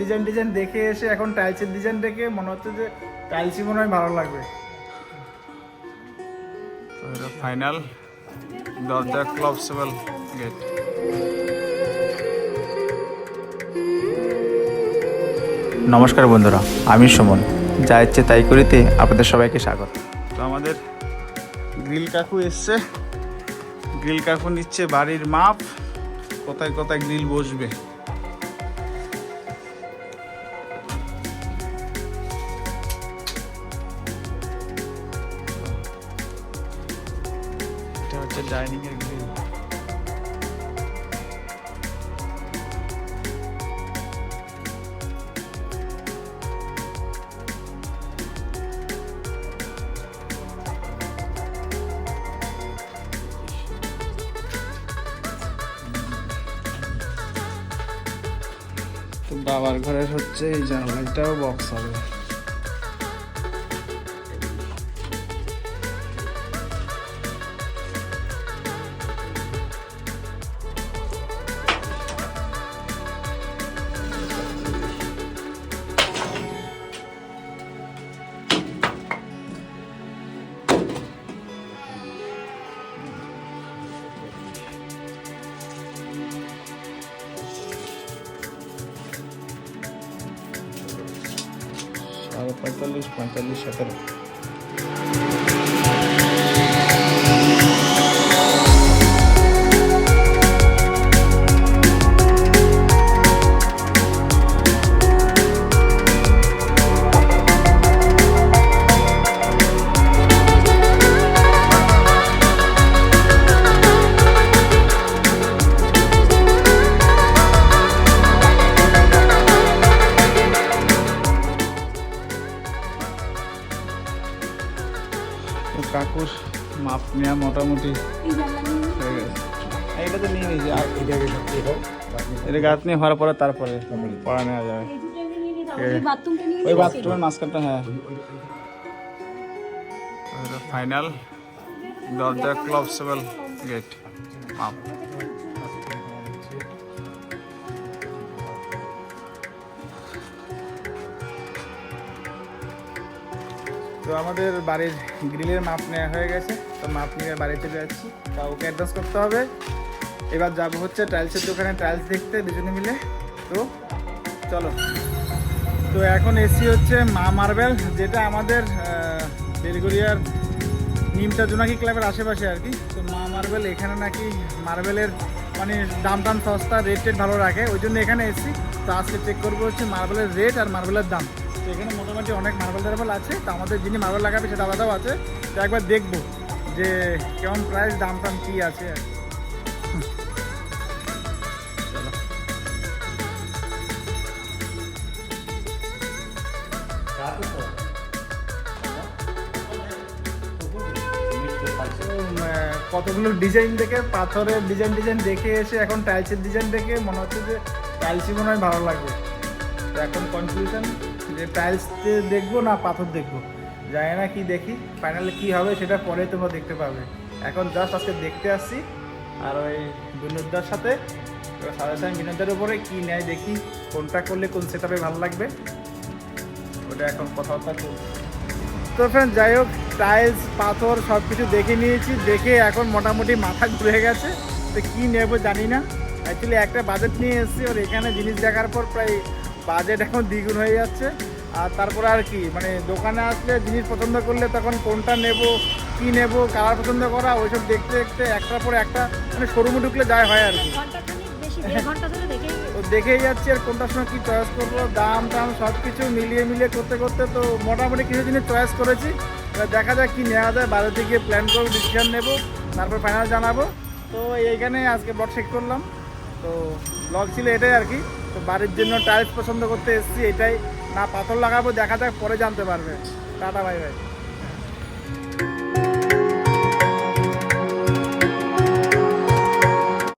Design design দেখে এসে এখন টাইলসের ডিজাইন দেখে মনে হচ্ছে যে টাইলসই মনে হয় ভালো লাগবে। তো এটা ফাইনাল দরজা ক্লবসেবল গেট। নমস্কার বন্ধুরা আমি সুমন। যা ইচ্ছে তাই করিতে আপনাদের সবাইকে স্বাগত। তো আমাদের গ্রিল কাকু এসছে। গ্রিল কাকু নিচ্ছে বাড়ির মাপ কোথায় কোথায় গ্রিল বসবে? হচ্ছে ডাইনিং এর তো বাবার ঘরের হচ্ছে এই জানলাটাও বক্স হবে। estado Puerto Luis, Puente Luis, etc. কাকুর মাপ নেওয়া মোটামুটি হয়ে গেছে। এইটা তো নিয়ে নিয়েছি এটা গাছ নিয়ে হওয়ার পরে তারপরে পড়া নেওয়া যাবে। ওই বাথরুমের মাঝখানটা হ্যাঁ। ফাইনাল দরজা ক্লবসেবল গেট মাপ। তো আমাদের বাড়ির গ্রিলের মাপ নেওয়া হয়ে গেছে, তো মাপ নিয়ে বাড়ি চলে যাচ্ছি। তা ওকে অ্যাডভান্স করতে হবে। এবার যাব হচ্ছে টাইলসের দোকানে। টাইলস দেখতে দুজনে মিলে। তো চলো। তো এখন এসি হচ্ছে মা মার্বেল, যেটা আমাদের বেলগড়িয়ার নিমটা জোনাকি ক্লাবের আশেপাশে আর কি। তো মা মার্বেল এখানে নাকি মার্বেলের মানে দাম টাম সস্তা রেট টেট ভালো রাখে। ওই জন্য এখানে এসেছি। তো আজকে চেক করব হচ্ছে মার্বেলের রেট আর মার্বেলের দাম। এখানে মোটামুটি অনেক মার্বেল টার্বেল আছে। তো আমাদের যিনি মার্বেল লাগাবে সেটা আলাদাও আছে। তো একবার দেখব যে কেমন প্রাইস দাম টাম কী আছে। কতগুলো ডিজাইন দেখে, পাথরের ডিজাইন ডিজাইন দেখে এসে এখন টাইলসের ডিজাইন দেখে মনে হচ্ছে যে টাইলসই মনে হয় ভালো লাগবে। এখন কনফিউশন যে টাইলস দেখব না পাথর দেখব? জানি না কি দেখি ফাইনালি কি হবে সেটা পরে তোমরা দেখতে পাবে। এখন জাস্ট আজকে দেখতে আসছি, আর ওই বিনোদার সাথে সাজেশন বিনোদের উপরে কি নেয় দেখি, কোনটা করলে কোন সেটাপে ভালো লাগবে, ওটা এখন কথাবার্তা চলছে। তো ফ্রেন্ড যাই হোক টাইলস পাথর সব কিছু দেখে নিয়েছি, দেখে এখন মোটামুটি মাথা ঘুরে গেছে, তো কী নেব জানি না। অ্যাকচুয়ালি একটা বাজেট নিয়ে এসেছি ওর এখানে জিনিস দেখার পর প্রায় বাজেট এখন দ্বিগুণ হয়ে যাচ্ছে। আর তারপরে আর কি মানে দোকানে আসলে জিনিস পছন্দ করলে তখন কোনটা নেব কি নেব কালার পছন্দ করা ওইসব দেখতে দেখতে একটার পর একটা মানে শোরুমে ঢুকলে যায় হয় আর কি। তো দেখেই যাচ্ছি আর কোনটার সময় কী চয়েস করব দাম টাম সব কিছু মিলিয়ে মিলিয়ে করতে করতে তো মোটামুটি কিছু জিনিস চয়েস করেছি। দেখা যাক কী নেওয়া যায় বাড়িতে গিয়ে প্ল্যান করব ডিসিশন নেব তারপর ফাইনাল জানাব। তো এইখানে আজকে ব্লগ শেষ করলাম। তো ব্লগ ছিল এটাই আর কি। তো বাড়ির জন্য টাইলস পছন্দ করতে এসেছি, এটাই। না, পাথর লাগাবো, দেখা যাক, পরে জানতে পারবে। টাটা ভাই বাই